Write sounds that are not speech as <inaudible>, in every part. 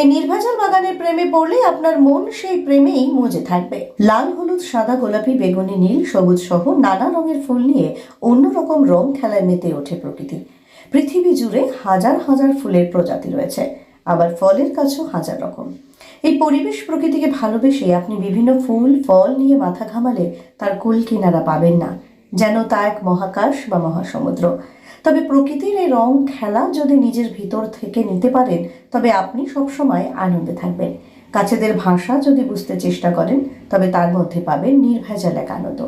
এই নির্বাচন বাগানের প্রেমে পড়লে আপনার মন সেই প্রেমেই মজে থাকবে। লাল, হলুদ, সাদা, গোলাপি, বেগুনি, নীল, সবুজ সহ নানা রঙের ফুল নিয়ে অন্যরকম রং খেলায় মেতে ওঠে প্রকৃতি। পৃথিবী জুড়ে হাজার হাজার ফুলের প্রজাতি রয়েছে, আবার ফলের কাছেও হাজার রকম। এই পরিবেশ প্রকৃতিকে ভালোবেসে আপনি বিভিন্ন ফুল, ফল নিয়ে মাথা ঘামালে তার কুল কিনারা পাবেন না, যেন তা এক মহাকাশ বা মহাসমুদ্র। তবে প্রকৃতির এই রং খেলা যদি নিজের ভিতর থেকে নিতে পারেন, তবে আপনি সবসময় আনন্দে থাকবেন। গাছেদের ভাষা যদি বুঝতে চেষ্টা করেন, তবে তার মধ্যে পাবেন নির্ভেজাল এক আনন্দ।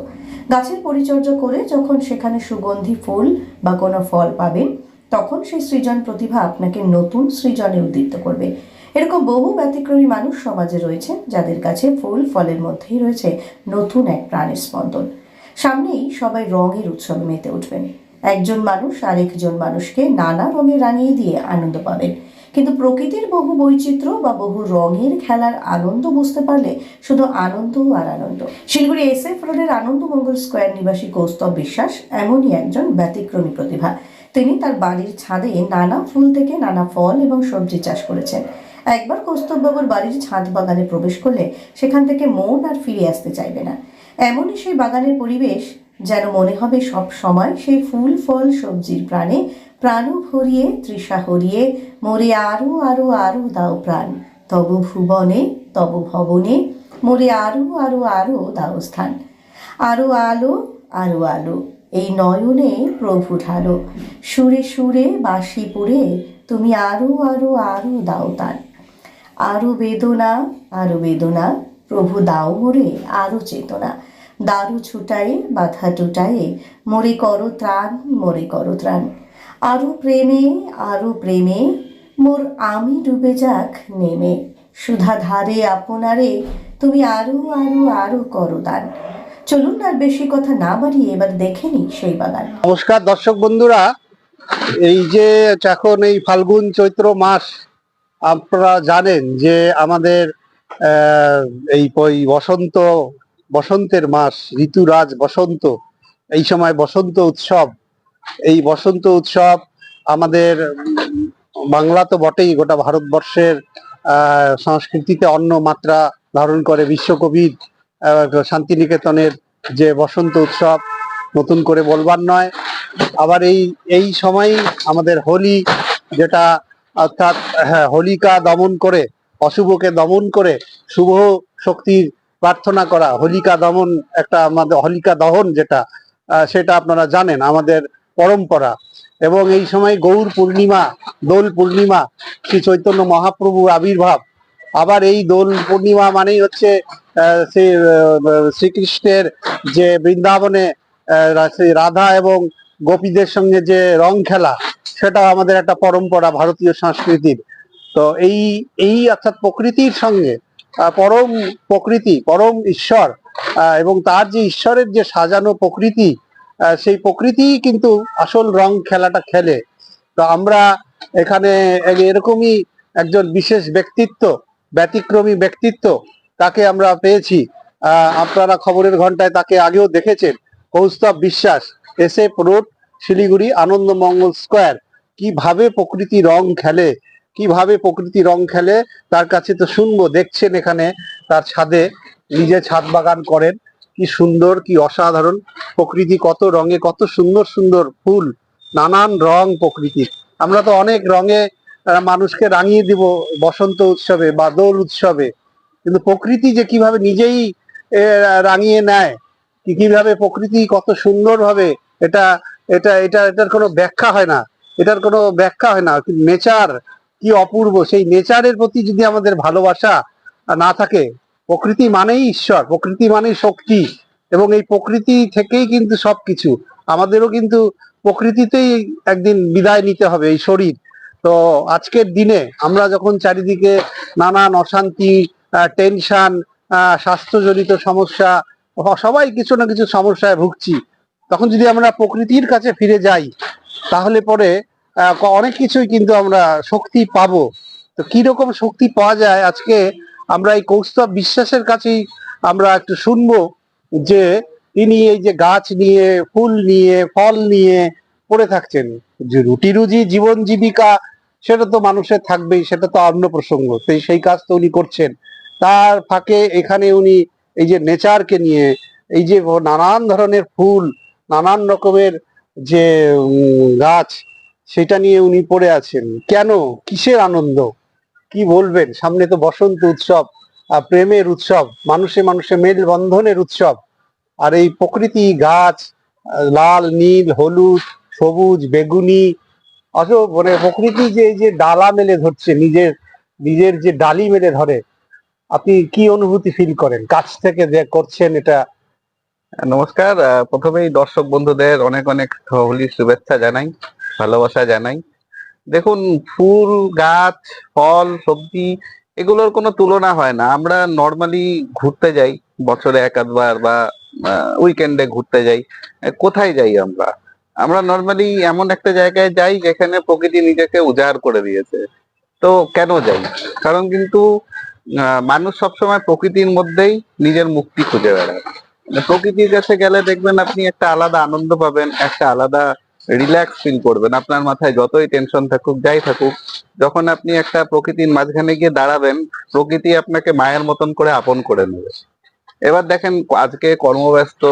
গাছের পরিচর্যা করে যখন সেখানে সুগন্ধি ফুল বা কোনো ফল পাবেন, তখন সেই সৃজন প্রতিভা আপনাকে নতুন সৃজনে উদ্দীপ্ত করবে। এরকম বহু ব্যতিক্রমী মানুষ সমাজে রয়েছে, যাদের কাছে ফুল ফলের মধ্যেই রয়েছে নতুন এক প্রাণের স্পন্দন। সামনেই সবাই রঙের উৎসবে মেতে উঠবেন। একজন মানুষ আরেকজন মানুষকে নানা রঙে রাঙিয়ে দিয়ে আনন্দ পাবেন কিন্তু প্রকৃতির বহু বৈচিত্র্য বা বহু রঙের খেলার আনন্দ বুঝতে পারলে শুধু আনন্দ আর আনন্দ। শিলিগুড়ি এস এফ রোডের আনন্দমঙ্গল স্কোয়ার নিবাসী কৌস্তব বিশ্বাস এমনই একজন ব্যতিক্রমী প্রতিভা। তিনি তার বাড়ির ছাদে নানা ফুল থেকে নানা ফল এবং সবজি চাষ করেছেন। একবার কৌস্তববাবুর বাড়ির ছাদ বাগানে প্রবেশ করলে সেখান থেকে মন আর ফিরে আসতে চাইবে না। এমনই সেই বাগানের পরিবেশ যেন মনে হবে সব সময় সেই ফুল, ফল, সবজির প্রাণে প্রাণ ভরিয়ে, তৃষা হরিয়ে, মোরে আরও আরও আরও দাও প্রাণ। তব ভুবনে, তব ভবনে, মোরে আরও আরও আরও দাও স্থান। আরও আলো আরও আলো, এই নয়নে প্রভু ঢালো। সুরে সুরে বাঁশি পুরে তুমি আরও আরও আরও দাও তান। আরও বেদনা আরও বেদনা, প্রভু দাও মোরে আরও চেতনা। দারু ছুটায়ে বাধা টুটায়ে মোরে করো ত্রাণ, মোরে করো ত্রাণ। আরও প্রেমে আরও প্রেমে, মোর আমি ডুবে যাক নেমে। সুধা ধারে আপনারে তুমি আরও আরও আরও করো দান। চলুন আর বেশি কথা না বাড়িয়ে এবার দেখে নিই সেই বাগান। নমস্কার দর্শক বন্ধুরা, এই যে এখন এই ফাল্গুন চৈত্র মাস, আপনারা জানেন যে আমাদের এই বসন্ত বসন্তের মাস, ঋতুরাজ বসন্ত, এই সময় বসন্ত উৎসব। এই বসন্ত উৎসব আমাদের বাংলা তো বটেই, গোটা ভারতবর্ষের সংস্কৃতিতে অন্য মাত্রা ধারণ করে। বিশ্বকবির শান্তিনিকেতনের যে বসন্ত উৎসব, নতুন করে বলবার নয়। আবার এই এই সময় আমাদের হোলি যেটা অর্থাৎ হ্যাঁ হোলিকা দমন করে, অশুভকে দমন করে, শুভ শক্তির প্রার্থনা করা, হোলিকা দমন একটা আমাদের, হোলিকা দহন যেটা সেটা আপনারা জানেন, আমাদের পরম্পরা। এবং এই সময় গৌর পূর্ণিমা, দোল পূর্ণিমা, শ্রী চৈতন্য মহাপ্রভু আবির্ভাব। আবার এই দোল পূর্ণিমা মানেই হচ্ছে শ্রীকৃষ্ণের যে বৃন্দাবনে রাধা এবং গোপীদের সঙ্গে যে রং খেলা সেটা আমাদের একটা পরম্পরা ভারতীয় সংস্কৃতির। তো এই এই অর্থাৎ প্রকৃতির সঙ্গে পরম প্রকৃতি, পরম ঈশ্বর এবং তার যে ঈশ্বরের যে সাজানো প্রকৃতি সেই প্রকৃতি কিন্তু আসল রং খেলাটা খেলে। তো আমরা এখানে এরকমই একজন বিশেষ ব্যক্তিত্ব, ব্যতিক্রমী ব্যক্তিত্ব তাকে আমরা পেয়েছি। আপনারা খবরের ঘন্টায় তাকে আগেও দেখেছেন। Kaustav Biswas, S F road, Siliguri Ananda Mangal square. কীভাবে প্রকৃতি রং খেলে কীভাবে প্রকৃতি রং খেলে, তার কাছে তো শুনব, দেখছেন এখানে তার ছাদে, নিজে ছাদ বাগান করেন, কি সুন্দর, কি অসাধারণ প্রকৃতি, কত রঙে, কত সুন্দর সুন্দর ফুল, নানান রং প্রকৃতির। আমরা তো অনেক রঙে মানুষকে রাঙিয়ে দিব বসন্ত উৎসবে বা দোল উৎসবে, কিন্তু প্রকৃতি যে কীভাবে নিজেই রাঙিয়ে নেয়, কি কীভাবে প্রকৃতি কত সুন্দর ভাবে এটা এটা এটা, এটার কোনো ব্যাখ্যা হয় না। এটার কোনো ব্যাখ্যা হয় না নেচার কি অপূর্ব, সেই নেচারের প্রতি যদি আমাদের ভালোবাসা না থাকে, প্রকৃতি মানেই ঈশ্বর, প্রকৃতি মানেই শক্তি, এবং এই প্রকৃতি থেকেই কিন্তু সবকিছু। আমাদেরও কিন্তু প্রকৃতিতেই একদিন বিদায় নিতে হবে, এই শরীর। তো আজকের দিনে আমরা যখন চারিদিকে নানান অশান্তি টেনশন স্বাস্থ্যজনিত সমস্যা, সবাই কিছু না কিছু সমস্যায় ভুগছি, তখন যদি আমরা প্রকৃতির কাছে ফিরে যাই, তাহলে পরে অনেক কিছুই কিন্তু আমরা শক্তি পাবো। তো কি রকম শক্তি পাওয়া যায়? আজকে আমরা এই কৌস্তব বিশ্বাসের কাছেই আমরা একটু শুনব যে তিনি এই যে গাছ নিয়ে, ফুল নিয়ে, ফল নিয়ে পড়ে থাকছেন। যে রুটি রুজি জীবন জীবিকা, সেটা তো মানুষের থাকবেই, সেটা তো অন্য প্রসঙ্গ সেই সেই কাজ তো উনি করছেন। তার ফাঁকে এখানে উনি এই যে নেচারকে নিয়ে, এই যে নানান ধরনের ফুল, নানান রকমের যে গাছ সেটা নিয়ে উনি পড়ে আছেন। কেন? কিসের আনন্দ? কি বলবেন? সামনে তো বসন্ত উৎসব প্রেমের উৎসব, মানুষে মানুষে মেল বন্ধনের উৎসব। আর এই প্রকৃতি গাছ লাল, নীল, হলুদ, সবুজ, বেগুনি মানে প্রকৃতি যে যে ডালা মেলে ধরছে, নিজের নিজের যে ডালি মেলে ধরে, আপনি কি অনুভূতি ফিল করেন? কাছ থেকে যে করছেন এটা? নমস্কার প্রথমেই দর্শক বন্ধুদের অনেক অনেক হোলির শুভেচ্ছা জানাই। ভালোবাসা জানাই। দেখুন, ফুল, গাছ, ফল, সবজি, এগুলোর কোনো তুলনা হয় না। আমরা নর্মালি ঘুরতে যাই, বছরে এক আধবার বা উইকেন্ডে ঘুরতে যাই। কোথায় যাই আমরা? আমরা নর্মালি এমন একটা জায়গায় যাই যেখানে প্রকৃতি নিজেকে উজাড় করে দিয়েছে। তো কেন যাই? কারণ কিন্তু মানুষ সবসময় প্রকৃতির মধ্যেই নিজের মুক্তি খুঁজে বেড়ায়। প্রকৃতির কাছে গেলে দেখবেন আপনি একটা আলাদা আনন্দ পাবেন, একটা আলাদা রিল্যাক্স ফিল করবেন। আপনার মাথায় যতই টেনশন থাকুক, যাই থাকুক, যখন আপনি একটা প্রকৃতির মাঝখানে গিয়ে দাঁড়াবেন, প্রকৃতি আপনাকে মায়ের মতন করে আপন করে নেবে। এবার দেখেন, আজকে কর্মব্যস্ত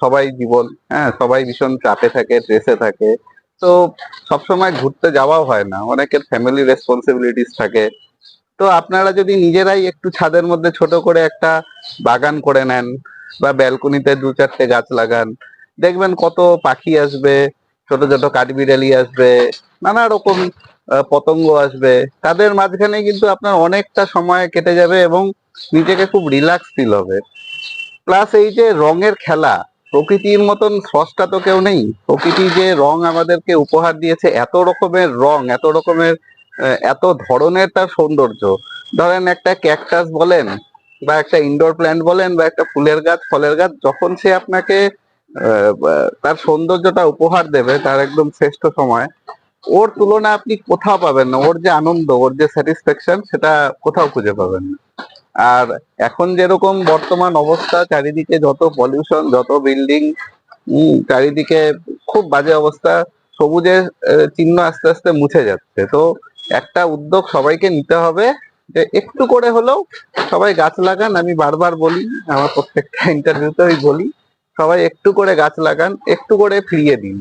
সবাই জীবন হ্যাঁ সবাই ভীষণ চাপে থাকে স্ট্রেসে থাকে। তো সবসময় ঘুরতে যাওয়াও হয় না। অনেকের ফ্যামিলি রেসপন্সিবিলিটিস থাকে। তো আপনারা যদি নিজেরাই একটু ছাদের মধ্যে ছোট করে একটা বাগান করে নেন, বা ব্যালকনিতে দু চারটে গাছ লাগান দেখবেন কত পাখি আসবে, ছোট ছোট কাঠবিড়ালি আসবে, নানা রকম পতঙ্গ আসবে। তাদের মাঝখানে কিন্তু আপনার অনেকটা সময় কেটে যাবে এবং নিজেকে খুব রিল্যাক্স ফিল হবে। প্লাস এই যে রঙের খেলা, প্রকৃতির মতন স্রষ্টা তো কেউ নেই। প্রকৃতি যে রং আমাদেরকে উপহার দিয়েছে, এত রকমের রং, এত রকমের এত ধরনের তার সৌন্দর্য। ধরেন একটা ক্যাকটাস বলেন, বা একটা ইনডোর প্ল্যান্ট বলেন, বা একটা ফুলের গাছ, ফলের গাছ, যখন সে আপনাকে তার সৌন্দর্যটা উপহার দেবে তার একদম শ্রেষ্ঠ সময়। ওর তুলনা আপনি কোথাও পাবেন না। ওর যে আনন্দ, ওর যে স্যাটিসফ্যাকশন সেটা কোথাও খুঁজে পাবেন না। আর এখন যেরকম বর্তমান অবস্থা, চারিদিকে যত পলিউশন যত বিল্ডিং চারিদিকে খুব বাজে অবস্থা, সবুজের চিহ্ন আস্তে আস্তে মুছে যাচ্ছে। তো একটা উদ্যোগ সবাইকে নিতে হবে যে একটু করে হলেও সবাই গাছ লাগান। আমি বারবার বলি, আমার প্রত্যেকটা ইন্টারভিউতে বলি সবাই একটু করে গাছ লাগান, একটু করে ফিরিয়ে দিন।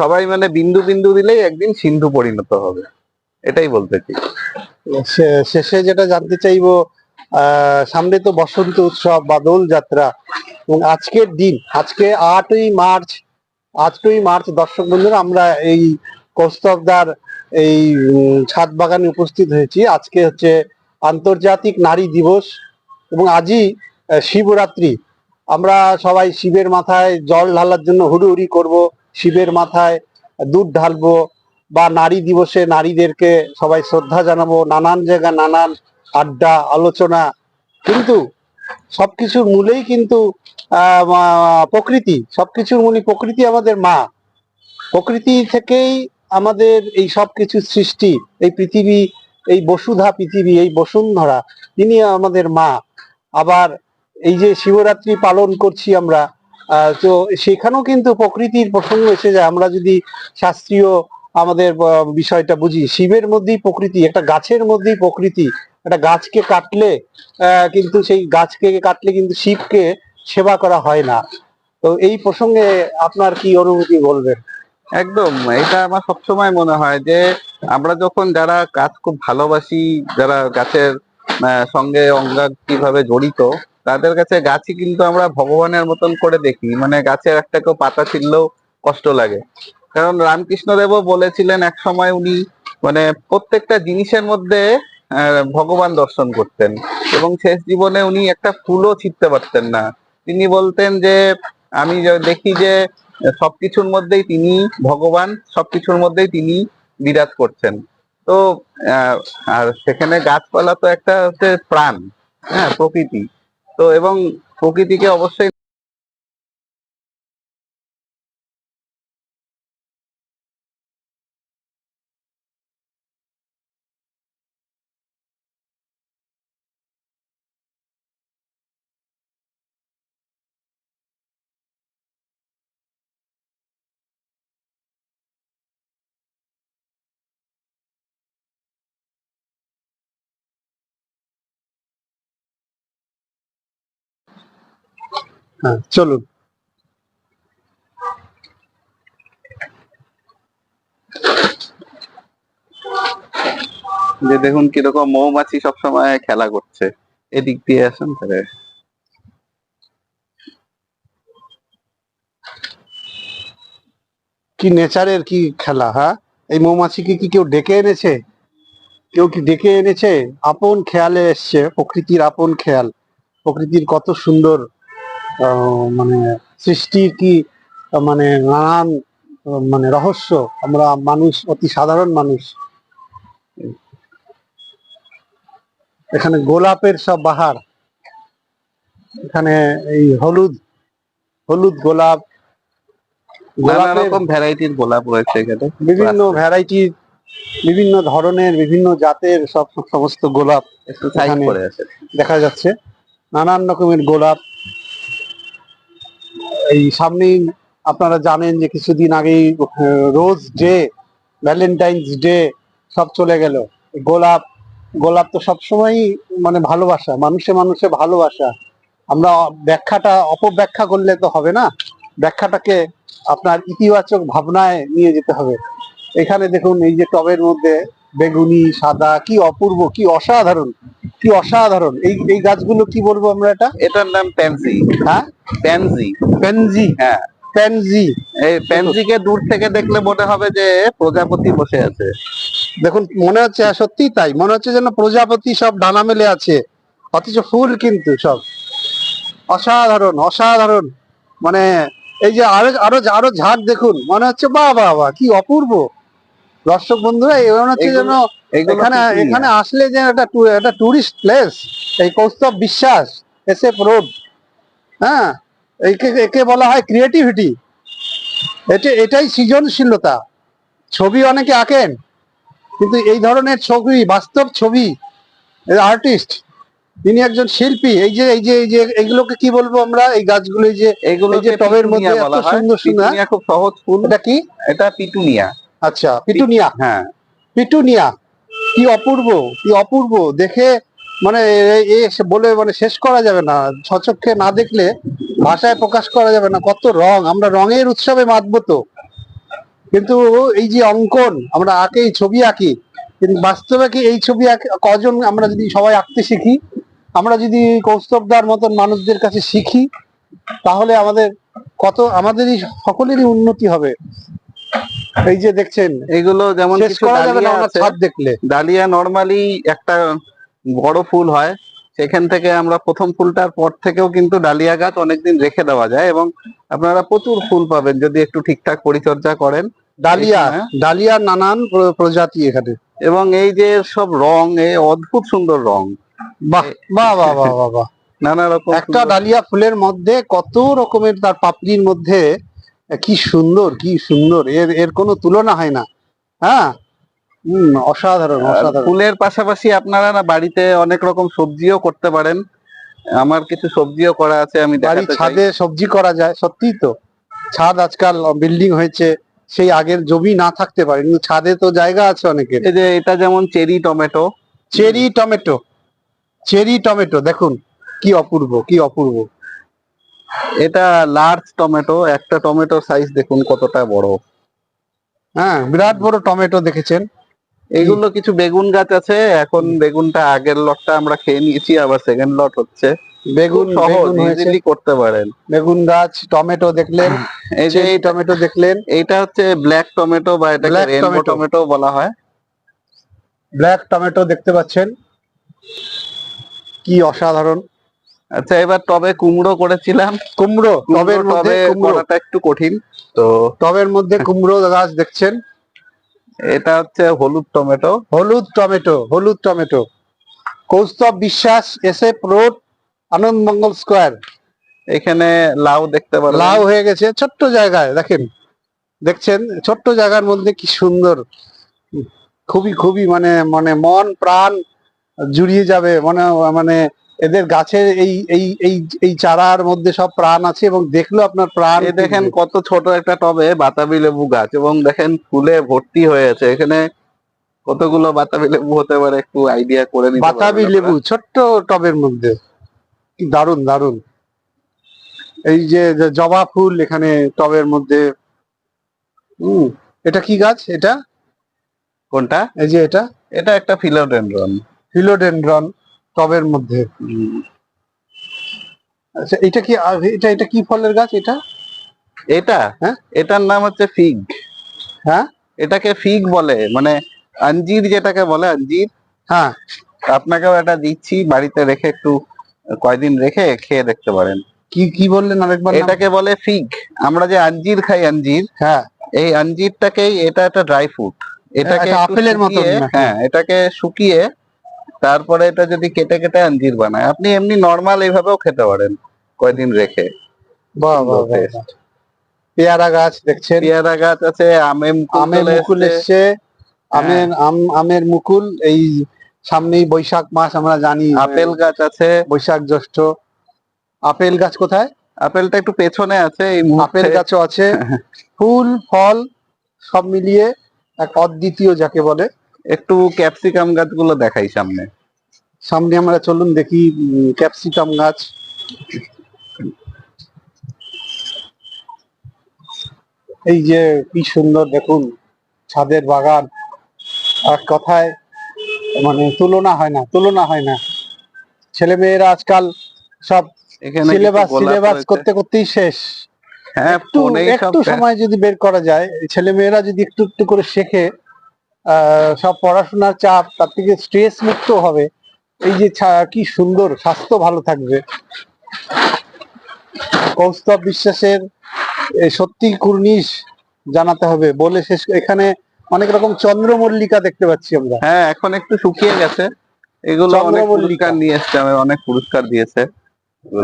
সবাই মানে বিন্দু বিন্দু দিলেই একদিন সিন্ধু পরিণত হবে। এটাই বলতে চাই। শেষে যেটা জানতে চাইব সামনে তো বসন্ত উৎসব বা দোল যাত্রা। আজকের দিন, আজকে আটই মার্চ আটই মার্চ, দর্শক বন্ধুরা, আমরা এই কৌস্তবদার এই ছাদ বাগানে উপস্থিত হয়েছি। আজকে হচ্ছে আন্তর্জাতিক নারী দিবস এবং আজই শিবরাত্রি। আমরা সবাই শিবের মাথায় জল ঢালার জন্য হুড়ুহুড়ি করব, শিবের মাথায় দুধ ঢালবো বা নারী দিবসে নারীদেরকে সবাই শ্রদ্ধা জানাব, নানান জায়গায় নানান আড্ডা, আলোচনা। কিন্তু সবকিছুর মূলেই কিন্তু প্রকৃতি। সবকিছুর মূলে প্রকৃতি আমাদের মা। প্রকৃতি থেকেই আমাদের এই সবকিছু সৃষ্টি। এই পৃথিবী, এই বসুধা পৃথিবী, এই বসুন্ধরা, তিনি আমাদের মা। আবার এই যে শিবরাত্রি পালন করছি আমরা তো সেখানেও কিন্তু প্রকৃতির প্রসঙ্গ এসে যায়। আমরা যদি শাস্ত্রীয় আমাদের বিষয়টা বুঝি, শিবের মধ্যেই প্রকৃতি, একটা গাছের মধ্যেই প্রকৃতি। একটা গাছকে কাটলে কিন্তু সেই গাছকে কাটলে কিন্তু শিবকে সেবা করা হয় না। তো এই প্রসঙ্গে আপনার কি অনুভূতি বলবেন? একদম, এটা আমার সবসময় মনে হয় যে, আমরা যখন যারা গাছ খুব ভালোবাসি, যারা গাছের সঙ্গে অঙ্গাঙ্গিভাবে জড়িত তাদের কাছে গাছই কিন্তু আমরা ভগবানের মতন করে দেখি মানে গাছের একটা কেউ পাতা ছিললেও কষ্ট লাগে। কারণ রামকৃষ্ণদেবও বলেছিলেন এক সময় উনি মানে প্রত্যেকটা জিনিসের মধ্যে ভগবান দর্শন করতেন এবং শেষ জীবনে উনি একটা ফুলও ছিটতে পারতেন না। তিনি বলতেন যে, আমি দেখি যে সবকিছুর মধ্যেই তিনি ভগবান, সবকিছুর মধ্যেই তিনি বিরাজ করছেন। তো আর সেখানে গাছপালা তো একটা হচ্ছে প্রাণ হ্যাঁ প্রকৃতি। তো এবং প্রকৃতিকে অবশ্যই হ্যাঁ চলুন। যে দেখুন কীরকম মৌমাছি সবসময় খেলা করছে। এদিক দিয়ে আসুন তাহলে। কি নেচারের কি খেলা হ্যাঁ? এই মৌমাছিকে কি কেউ ডেকে এনেছে? কেউ কি ডেকে এনেছে? আপন খেয়ালে এসছে প্রকৃতির আপন খেয়াল। প্রকৃতির কত সুন্দর মানে সৃষ্টি কি মানে নানান মানে রহস্য। আমরা মানুষ অতি সাধারণ মানুষ। এখানে গোলাপের সব বাহার। এখানে এই হলুদ হলুদ গোলাপ নানা রকম ভ্যারাইটির গোলাপ রয়েছে এখানে। বিভিন্ন ভ্যারাইটির বিভিন্ন ধরনের বিভিন্ন জাতের সব সমস্ত গোলাপ দেখা যাচ্ছে। নানান রকমের গোলাপ। এই সামনেই আপনারা জানেন যে কিছুদিন আগেই রোজ ডে, ভ্যালেন্টাইন্স ডে সব চলে গেল। গোলাপ গোলাপ তো সবসময়ই মানে ভালোবাসা, মানুষে মানুষে ভালোবাসা। আমরা ব্যাখ্যাটা অপব্যাখ্যা করলে তো হবে না। ব্যাখ্যাটাকে আপনার ইতিবাচক ভাবনায় নিয়ে যেতে হবে। এখানে দেখুন, এই যে টবের মধ্যে বেগুনি সাদা কি অপূর্ব কি অসাধারণ কি অসাধারণ। এই এই গাছগুলো কি বলব আমরা এটা? এটার নাম প্যানজি হ্যাঁ? Pansy pansy? হ্যাঁ। পেনজি। এই প্যানজিকে দূর থেকে দেখলে মনে হবে যে প্রজাপতি বসে আছে। দেখুন মনে হচ্ছে হ্যাঁ, সত্যিই তাই। মনে হচ্ছে যেন প্রজাপতি সব ডানা মেলে আছে। অথচ ফুল কিন্তু সব। অসাধারণ অসাধারণ। মানে এই যে আরও আরও আরও ঝাঁক দেখুন। মনে হচ্ছে বাহ বাহ বাহ কি অপূর্ব। দর্শক বন্ধুরা এই হচ্ছে যেন এখানে এখানে আসলে যে একটা একটা টুরিস্ট প্লেস এই Kaustav Biswas S F road হ্যাঁ? একে একে বলা হয় ক্রিয়েটিভিটি এটা এটাই সৃজনশীলতা। ছবি অনেকে আঁকেন কিন্তু এই ধরনের ছবি বাস্তব ছবি আর্টিস্ট তিনি একজন শিল্পী। এই যে এই যে এই যে এগুলোকে কি বলব আমরা? এই গাছগুলো যে এগুলো যে টবের মধ্যে সুন্দর সুন্দর- খুব সহজ ফুল। এটা কি? এটা পিটুনিয়া। আচ্ছা পিটুনিয়া। হ্যাঁ। পিটুনিয়া কি অপূর্ব কি অপূর্ব। দেখে মানে এ- বলে মানে শেষ করা যাবে না। সচক্ষে না দেখলে ভাষায় প্রকাশ করা যাবে না। কত রং আমরা রঙের উৎসবে মাতবো তো। কিন্তু এই যে অঙ্কন আমরা আঁকে ছবি আঁকি কিন্তু বাস্তবে কি এই ছবি আঁকে কজন আমরা যদি সবাই আঁকতে শিখি আমরা যদি কৌস্তবদার মতন মানুষদের কাছে শিখি তাহলে আমাদের কত আমাদেরই সকলেরই উন্নতি হবে। এই যে দেখছেন এগুলো যেমন ডালিয়া ছাদ দেখলে। ডালিয়া নর্মালি একটা বড় ফুল হয়। সেখান থেকে আমরা প্রথম ফুলটার পর থেকেও কিন্তু ডালিয়া গাছ অনেকদিন রেখে দেওয়া যায় এবং আপনারা প্রচুর ফুল পাবেন যদি একটু ঠিকঠাক পরিচর্যা করেন। ডালিয়া ডালিয়া নানান প্রজাতি এখানে। এবং এই যে সব রং এ অদ্ভুত সুন্দর রং। বাহ বাহ বাহ বাহ বাহ নানা রকম একটা ডালিয়া ফুলের মধ্যে কত রকমের তার পাপড়ির মধ্যে কি সুন্দর কি সুন্দর। এর এর কোনো তুলনা হয় না। হ্যাঁ? হম অসাধারণ অসাধারণ। ফুলের পাশাপাশি আপনারা না বাড়িতে অনেক রকম সবজিও করতে পারেন। আমার কিছু সবজিও করা আছে আমি বাড়ির ছাদে সবজি করা যায় সত্যিই তো। ছাদ আজকাল বিল্ডিং হয়েছে সেই আগের জমি না থাকতে পারে কিন্তু ছাদে তো জায়গা আছে অনেকের। এই যে এটা যেমন cherry tomato. Cherry tomato cherry tomato দেখুন কি অপূর্ব কি অপূর্ব। এটা লার্জ টমেটো একটা টমেটো সাইজ দেখুন কতটা বড়। হ্যাঁ বিরাট বড় টমেটো দেখেছেন। এগুলো কিছু বেগুন গাছ আছে এখন বেগুনটা আগের লটটা আমরা খেয়ে নিয়েছি আবার সেকেন্ড লট হচ্ছে। বেগুন সহজ ইজিলি করতে পারেন। বেগুন গাছ টমেটো দেখলেন এই যে এই টমেটো দেখলেন। এইটা হচ্ছে ব্ল্যাক টমেটো বা এটাকে রেনবো টমেটো বলা হয়। ব্ল্যাক টমেটো দেখতে পাচ্ছেন। কি অসাধারণ। আচ্ছা এবার টবে কুমড়ো করেছিলাম। কুমড়ো টবের মধ্যে করাটা একটু কঠিন তো টবের মধ্যে কুমড়ো গাছ দেখছেন? এটা হচ্ছে হলুদ টমেটো। হলুদ টমেটো হলুদ tomato. Kaustav Biswas S F road Ananda Mangal square. এখানে লাউ দেখতে পারবেন। লাউ হয়ে গেছে ছোট্ট জায়গায় দেখেন। দেখছেন ছোট্ট জায়গার মধ্যে কি সুন্দর। খুবই খুবই মানে মানে মন প্রাণ জুড়িয়ে যাবে মানে মানে এদের গাছের এই এই এই এই চারার মধ্যে সব প্রাণ আছে এবং দেখল আপনার প্রাণ। দেখেন কত ছোট একটা টবে বাতাবি লেবু গাছ এবং দেখেন ফুলে ভর্তি হয়েছে। এখানে কতগুলো বাতাবি লেবু হতে পারে একটু আইডিয়া করে নিতে বাতাবি লেবু ছোট্ট টবের মধ্যে। কি দারুণ দারুণ। এই যে যে জবা ফুল এখানে টবের মধ্যে। হুম এটা কি গাছ এটা? কোনটা? এই যে এটা? এটা একটা ফিলোডেন্ড্রন ফিলোডেন্ড্রন টবের মধ্যে। আচ্ছা এটা কি এটা এটা কি ফলের গাছ এটা? এটা? হ্যাঁ? এটার নাম হচ্ছে ফিগ। হ্যাঁ? এটাকে ফিগ বলে মানে আঞ্জির যেটাকে বলে আঞ্জির হ্যাঁ। আপনাকেও এটা দিচ্ছি বাড়িতে রেখে একটু কয়দিন রেখে খেয়ে দেখতে পারেন। কি কি বললেন আরেকবার এটাকে বলে ফিগ। আমরা যে আঞ্জির খাই আঞ্জির হ্যাঁ। এই আঞ্জিরটাকেই এটা একটা ড্রাই ফ্রুট। এটাকে আপেলের নাকি? হ্যাঁ এটাকে শুকিয়ে তারপরে এটা যদি কেটে কেটে আঞ্জির বানায় আপনি এমনি নর্মাল এইভাবেও খেতে পারেন কয়দিন রেখে। বাহ বাহ পেয়ারা গাছ দেখছেন? পেয়ারা গাছ আছে আমে আমের মুকুল এসছে। আমের আমের মুকুল এই সামনেই বৈশাখ মাস আমরা জানি আপেল গাছ আছে। বৈশাখ জ্যৈষ্ঠ। আপেল গাছ কোথায়? আপেলটা একটু পেছনে আছে এই আপেল গাছও আছে। <laughs> ফুল ফল সব মিলিয়ে এক অদ্বিতীয় যাকে বলে একটু ক্যাপসিকাম গাছগুলো দেখাই সামনে। সামনে আমরা চলুন দেখি ক্যাপসিকাম গাছ। এই যে কি সুন্দর দেখুন ছাদের বাগান। আর কথায় মানে তুলনা হয় না তুলনা হয় না। ছেলে মেয়েরা আজকাল সব সিলেবাস সিলেবাস করতে করতেই শেষ। হ্যাঁ একটু একটু সময় যদি বের করা যায় ছেলে মেয়েরা যদি একটু একটু করে শেখে সব পড়াশোনার চাপ তার থেকে স্ট্রেস মুক্ত হবে। এই যে কি সুন্দর স্বাস্থ্য ভালো থাকবে। কৌস্তব বিশ্বাসের সত্যি কুর্নিশ জানাতে হবে। বলে শেষ এখানে অনেক রকম চন্দ্রমল্লিকা দেখতে পাচ্ছি আমরা। হ্যাঁ এখন একটু শুকিয়ে গেছে। এগুলো অনেক। পুরস্কার নিয়ে এসছে আমি অনেক পুরস্কার দিয়েছে।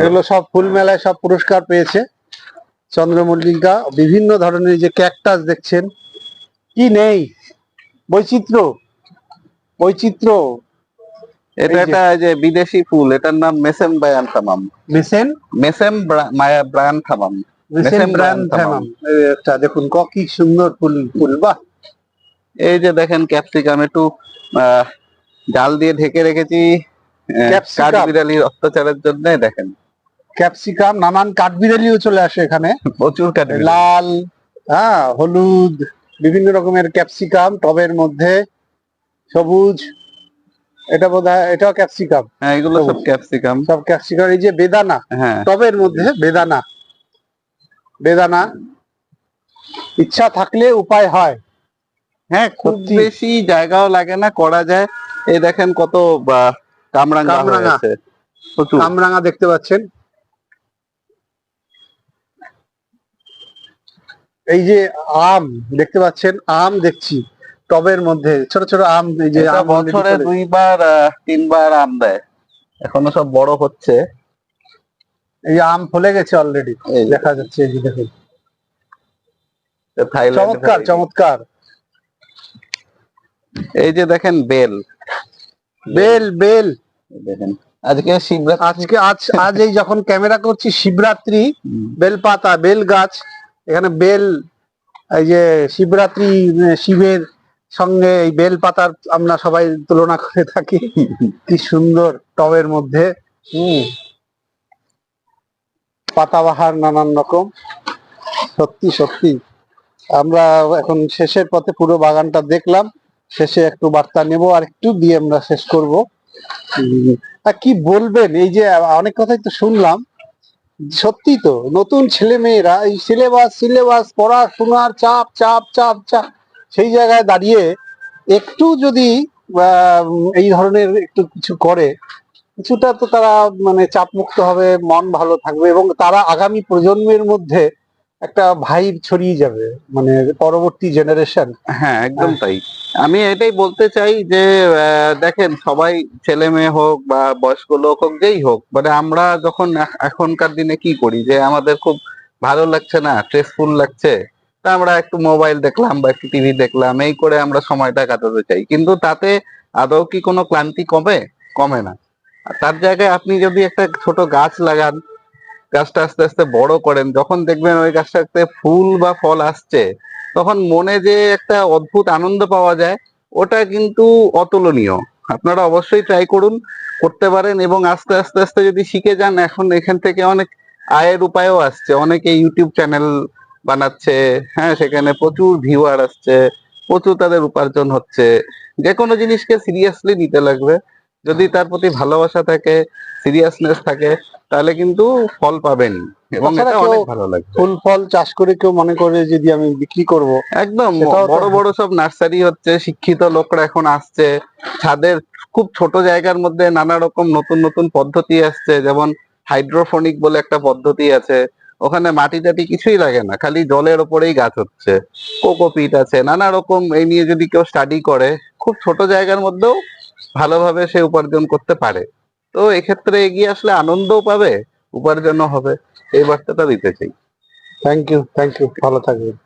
এগুলো সব ফুল মেলায় সব পুরস্কার পেয়েছে। চন্দ্রমল্লিকা বিভিন্ন ধরনের যে ক্যাকটাস দেখছেন। কি নেই? বৈচিত্র্য। বৈচিত্র্য। এটা এই যে- বিদেশি ফুল এটার নাম মেসেম ব্রায়ানথামাম মেসেন মেসেম? মায়া ব্রায়ানথামাম মেসেন মেসেন ব্র্যান্থামাম একটা দেখুন ক কি সুন্দর ফুল ফুল বাহ! এই যে দেখেন ক্যাপসিকাম একটু আহ, জাল দিয়ে ঢেকে রেখেছি? কাঠবিড়ালির অত্যাচারের জন্য দেখেন। ক্যাপসিকাম নানান কাঠবিড়ালিও চলে আসে এখানে। প্রচুর কাঠবিড়ালি। লাল হ্যাঁ হলুদ বিভিন্ন রকমের ক্যাপসিকাম টবের মধ্যে সবুজ এটা বোধ হয় এটাও ক্যাপসিকাম হ্যাঁ এগুলো সব ক্যাপসিকাম সব ক্যাপসিকাম এই যে বেদানা হ্যাঁ। টবের মধ্যে বেদানা। বেদানা ইচ্ছা থাকলে উপায় হয়। হ্যাঁ খুব বেশি জায়গাও লাগে না করা যায়। এই দেখেন কত কামরাঙ্গা কামরাঙা। হয়েছে। প্রচুর। কামরাঙা দেখতে পাচ্ছেন। এই যে আম দেখতে পাচ্ছেন আম দেখছি। টবের মধ্যে ছোট ছোট আম এই যে আম বছরে দুইবার তিনবার আম দেয়। এখনও সব বড় হচ্ছে। এই আম ফলে গেছে অলরেডি দেখা যাচ্ছে এই দেখুন। চমৎকার চমৎকার। এই যে দেখেন বেল। Bell bell. দেখেন আজকে শিবরাত্রি। আজকে আজ আজ এই যখন ক্যামেরা করছি শিবরাত্রি বেলপাতা বেল গাছ এখানে বেল এই যে শিবরাত্রি শিবের সঙ্গে এই বেল পাতার আমরা সবাই তুলনা করে থাকি। কি সুন্দর টবের মধ্যে। হুম। পাতাবাহার নানান রকম। সত্যি সত্যি। আমরা এখন শেষের পথে পুরো বাগানটা দেখলাম। শেষে একটু বার্তা নেব আর একটু দিয়ে আমরা শেষ করব। কি বলবেন? এই যে অনেক কথাই তো শুনলাম। সত্যি তো, নতুন ছেলে মেয়েরা এই সিলেবাস সিলেবাস পড়াশোনার চাপ চাপ চাপ চাপ, সেই জায়গায় দাঁড়িয়ে একটু যদি এই ধরনের একটু কিছু করে, কিছুটা তো তারা মানে চাপ মুক্ত হবে, মন ভালো থাকবে এবং তারা আগামী প্রজন্মের মধ্যে একটা ভাইব ছড়িয়ে যাবে মানে পরবর্তী জেনারেশন হ্যাঁ একদম তাই। আমি এটাই বলতে চাই যে দেখেন সবাই ছেলে মেয়ে হোক বা বয়স্ক লোক হোক যেই হোক মানে আমরা যখন এখনকার দিনে কি করি যে আমাদের খুব ভালো লাগছে না স্ট্রেসফুল লাগছে তা আমরা একটু মোবাইল দেখলাম বা একটু টিভি দেখলাম এই করে আমরা সময়টা কাটাতে চাই। কিন্তু তাতে আদৌ কি কোনো ক্লান্তি কমে? কমে না। তার জায়গায় আপনি যদি একটা ছোট গাছ লাগান গাছটা আস্তে আস্তে বড় করেন, যখন দেখবেন ওই গাছটাতে ফুল বা ফল আসছে, তখন মনে যে একটা অদ্ভুত আনন্দ পাওয়া যায়, ওটা কিন্তু অতুলনীয়। আপনারা অবশ্যই ট্রাই করুন, করতে পারেন এবং আস্তে আস্তে আস্তে যদি শিখে যান, এখন এখান থেকে অনেক আয়ের উপায়ও আসছে। অনেকে ইউটিউব চ্যানেল বানাচ্ছে হ্যাঁ সেখানে প্রচুর ভিউয়ার আসছে, প্রচুর তাদের উপার্জন হচ্ছে। যে কোনো জিনিসকে সিরিয়াসলি নিতে লাগবে। যদি তার প্রতি ভালোবাসা থাকে সিরিয়াসনেস থাকে তাহলে কিন্তু ফল পাবেন। এবং এটা অনেক ভালো লাগে ফুল ফল চাষ করে কেউ মনে করে যদি আমি বিক্রি করব একদম বড় বড় সব নার্সারি হচ্ছে শিক্ষিত লোকরা এখন আসছে ছাদের খুব ছোট জায়গার মধ্যে নানা রকম নতুন নতুন পদ্ধতি আসছে যেমন হাইড্রোফোনিক বলে একটা পদ্ধতি আছে ওখানে মাটি টাটি কিছুই লাগে না খালি জলের ওপরেই গাছ হচ্ছে কোকোপিট আছে নানা রকম এই নিয়ে যদি কেউ স্টাডি করে খুব ছোট জায়গার মধ্যেও ভালোভাবে সে উপার্জন করতে পারে। তো এক্ষেত্রে এগিয়ে আসলে আনন্দও পাবে উপার্জনও হবে। এই বার্তাটা দিতে চাই। থ্যাংক ইউ থ্যাংক ইউ ভালো থাকবেন।